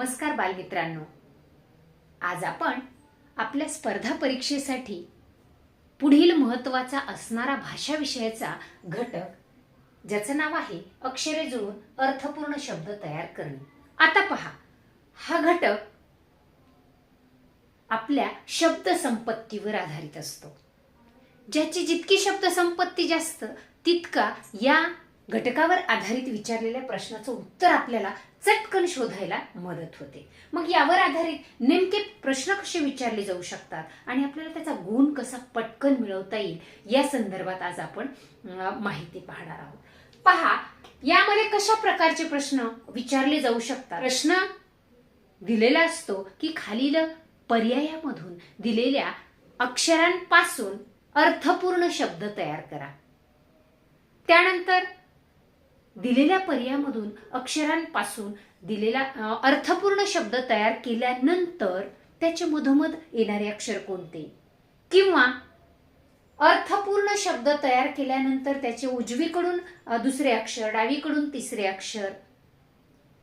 नमस्कार बालमित्रांनो. आज आपण आपल्या स्पर्धा परीक्षेसाठी पुढील महत्त्वाचा असणारा भाषा विषयाचा घटक ज्याचं नाव आहे अक्षरे जुळून अर्थपूर्ण शब्द तयार करणे. आता पहा हा घटक आपल्या शब्द संपत्तीवर आधारित असतो. ज्याची जितकी शब्द संपत्ती जास्त तितका या घटकावर आधारित विचारलेल्या प्रश्नाचं उत्तर आपल्याला चटकन शोधायला मदत होते. मग यावर आधारित नेमके प्रश्न कसे विचारले जाऊ शकतात आणि आपल्याला त्याचा गुण कसा पटकन मिळवता येईल या संदर्भात आज आपण माहिती पाहणार आहोत. पहा यामध्ये कशा प्रकारचे प्रश्न विचारले जाऊ शकतात? प्रश्न दिलेला असतो की खालील पर्यायामधून दिलेल्या अक्षरांपासून अर्थपूर्ण शब्द तयार करा. त्यानंतर दिलेल्या पर्यायामधून अक्षरांपासून दिलेला अर्थपूर्ण शब्द तयार केल्यानंतर त्याचे मधोमध येणारे अक्षर कोणते? किंवा अर्थपूर्ण शब्द तयार केल्यानंतर त्याचे उजवीकडून दुसरे अक्षर डावीकडून तिसरे अक्षर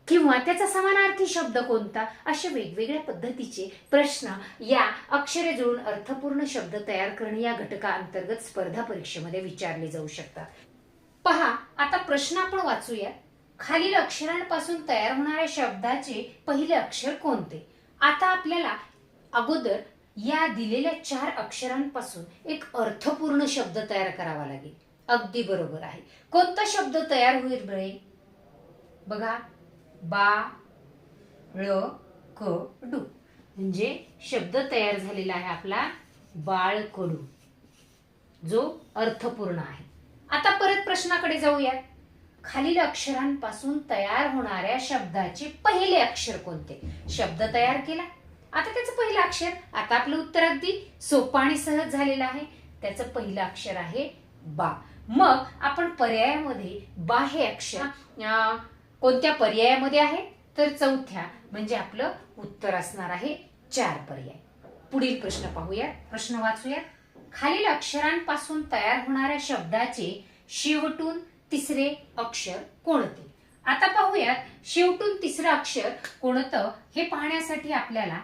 किंवा त्याचा समानार्थी शब्द कोणता? असे वेगवेगळ्या पद्धतीचे प्रश्न या अक्षरे जुळून अर्थपूर्ण शब्द तयार करणे या घटकाअंतर्गत स्पर्धा परीक्षेमध्ये विचारले जाऊ शकतात. पहा आता प्रश्न आपण वाचूया. खालील अक्षरांपासून तयार होणाऱ्या शब्दाचे पहिले अक्षर कोणते? आता आपल्याला अगोदर या दिलेल्या चार अक्षरांपासून एक अर्थपूर्ण शब्द तयार करावा लागेल. अगदी बरोबर आहे. कोणता शब्द तयार होईल बरे बघा. बा ळ क डू. म्हणजे शब्द तयार झालेला आहे आपला बाळकडू. जो अर्थपूर्ण आहे. आता परत प्रश्नाकडे जाऊयात. खालील अक्षरांपासून तयार होणाऱ्या शब्दाचे पहिले अक्षर कोणते? शब्द तयार केला. आता त्याचं पहिलं अक्षर आता आपलं उत्तर अगदी सोपं आणि सहज झालेलं आहे. त्याचं पहिलं अक्षर आहे बा. मग आपण पर्यायामध्ये बा हे अक्षर कोणत्या पर्यायामध्ये आहे? तर चौथ्या म्हणजे आपलं उत्तर असणार आहे चार पर्याय. पुढील प्रश्न पाहूया प्रश्न वाचूया खालील अक्षरांपासून तयार होणाऱ्या शब्दाचे शेवटून तिसरे अक्षर कोणते? आता पाहूयात शेवटून तिसरं अक्षर कोणतं हे पाहण्यासाठी आपल्याला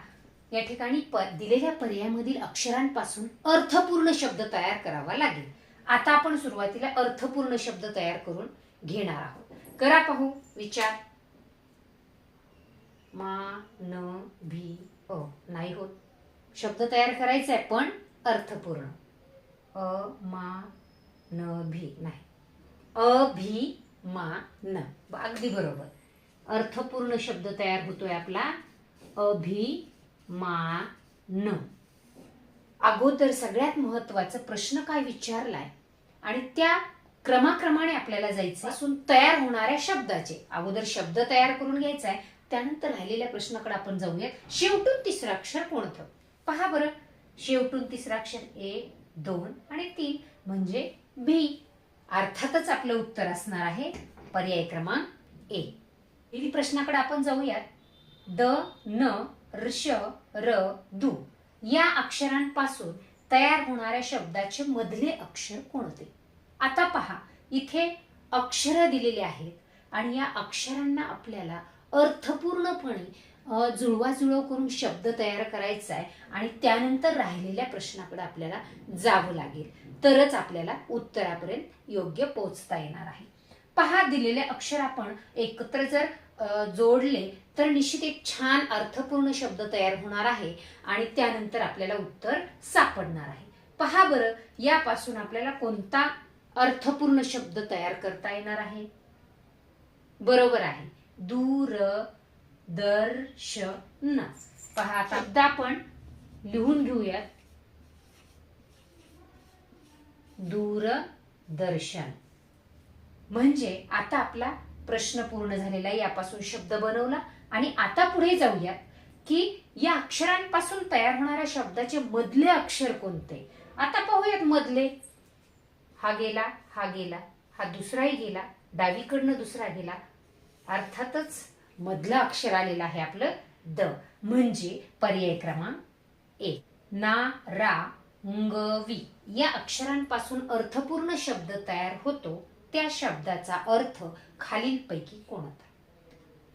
या ठिकाणी दिलेल्या पर्यायामधील अक्षरांपासून अर्थपूर्ण शब्द तयार करावा लागेल. आता आपण सुरुवातीला अर्थपूर्ण शब्द तयार करून घेणार आहोत. करा पाहू विचार. मा न भी अ नाही होत. शब्द तयार करायचा आहे पण अर्थपूर्ण. अ मा न भी. नाही. अ भी मा न. अगदी बरोबर. अर्थपूर्ण शब्द तयार होतोय आपला. अभि मा न. अगोदर सगळ्यात महत्त्वाचा प्रश्न काय विचारलाय? आणि त्या क्रमाक्रमाने आपल्याला जायचं असून तयार होणाऱ्या शब्दाचे. अगोदर शब्द तयार करून घ्यायचा आहे त्यानंतर राहिलेल्या प्रश्नाकडे आपण जाऊयात. शेवटून तिसरं अक्षर कोणतं? पहा बरं. शेवटून तिसरा अक्षर ए दोन आणि तीन म्हणजे भी अर्थातच आपलं उत्तर असणार आहे पर्याय क्रमांक ए. पहिली प्रश्नाकडे आपण जाऊयात. द न ऋष र दु या अक्षरांपासून तयार होणाऱ्या शब्दाचे मधले अक्षर कोणते? आता पहा इथे अक्षर दिलेले आहेत आणि या अक्षरांना आपल्याला अर्थपूर्णपणे जुळवा जुळवाजुळव करून शब्द तयार करायचा आहे आणि त्यानंतर राहिलेल्या प्रश्नाकडे आपल्याला जावं लागेल. तरच आपल्याला उत्तरापर्यंत योग्य पोचता येणार आहे. पहा दिलेले अक्षर आपण एकत्र जर जोडले तर निश्चित एक छान अर्थपूर्ण शब्द तयार होणार आहे आणि त्यानंतर आपल्याला उत्तर सापडणार आहे. पहा बरं यापासून आपल्याला कोणता अर्थपूर्ण शब्द तयार करता येणार आहे? बरोबर आहे. दूर दर्शन पहा आता शब्द आपण लिहून घेऊयात. दूरदर्शन. म्हणजे आता आपला प्रश्न पूर्ण झालेला यापासून शब्द बनवला. आणि आता पुढे जाऊयात की या अक्षरांपासून तयार होणाऱ्या शब्दाचे मधले अक्षर कोणते? आता पाहूयात मधले. हा गेला हा गेला हा दुसराही गेला डावीकडनं दुसरा गेला अर्थातच मधलं अक्षर आलेलं आहे आपलं द. म्हणजे पर्याय क्रमांक एक ना रा ंग वी. या अक्षरांपासून अर्थपूर्ण शब्द तयार होतो. त्या शब्दाचा अर्थ खालीलपैकी कोणता?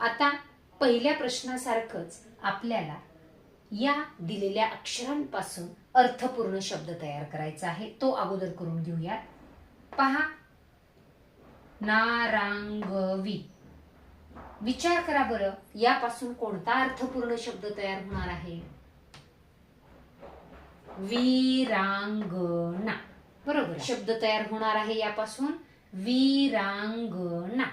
आता पहिल्या प्रश्नासारखंच आपल्याला या दिलेल्या अक्षरांपासून अर्थपूर्ण शब्द तयार करायचा आहे. तो अगोदर करून घेऊयात. पहा. नारांगवी विचार करा बरं यापासून कोणता अर्थपूर्ण शब्द तयार होणार आहे? वीरांगणा. बरोबर शब्द तयार होणार आहे यापासून. वीरांगणा.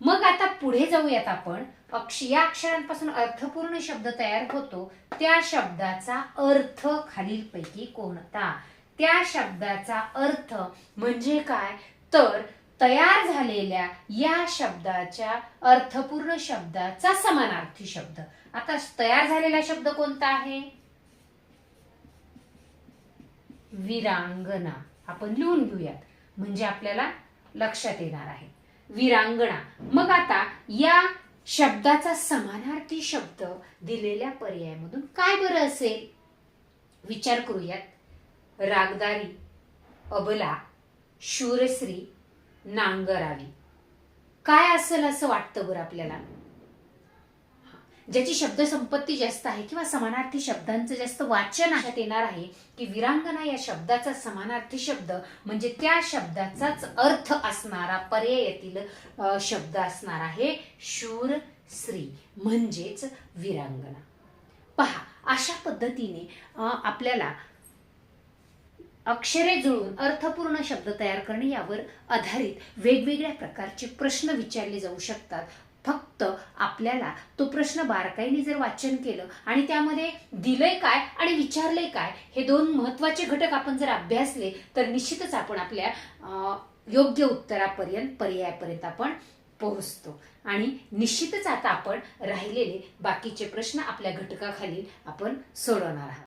मग आता पुढे जाऊयात आपण. अक्ष या अक्षरांपासून अर्थपूर्ण शब्द तयार होतो. त्या शब्दाचा अर्थ खालीलपैकी कोणता? त्या शब्दाचा अर्थ म्हणजे काय? तर तयार झालेल्या या शब्दाच्या अर्थपूर्ण शब्दाचा समानार्थी शब्द. आता तयार झालेला शब्द कोणता आहे? विरांगना आपण लिहून घेऊयात. म्हणजे आपल्याला लक्षात येणार आहे. विरांगणा. मग आता या शब्दाचा समानार्थी शब्द दिलेल्या पर्यायामधून काय बरं असेल? विचार करूयात. रागदारी अबला शूरश्री नांगरावी काय असेल असं वाटतं बरं आपल्याला? ज्याची शब्दसंपत्ती जास्त आहे किंवा समानार्थी शब्दांचं जास्त वाचन अशात येणार आहे की विरांगना या शब्दाचा समानार्थी शब्द म्हणजे त्या शब्दाचाच अर्थ असणारा पर्यायातील शब्द असणार आहे शूर श्री म्हणजेच विरांगना पहा अशा पद्धतीने आपल्याला अक्षरे जुळून अर्थपूर्ण शब्द तयार करणे यावर आधारित वेगवेगळ्या प्रकारचे प्रश्न विचारले जाऊ शकतात. फक्त आपल्याला तो प्रश्न बारकाईने जर वाचन केलं आणि त्यामध्ये दिलंय काय आणि विचारलंय काय हे दोन महत्त्वाचे घटक आपण जर अभ्यासले तर निश्चितच आपण आपल्या अं, योग्य उत्तरापर्यंत पर्यायापर्यंत आपण पोहोचतो. आणि निश्चितच आता आपण राहिलेले बाकीचे प्रश्न आपल्या घटकाखाली आपण सोडवणार आहात.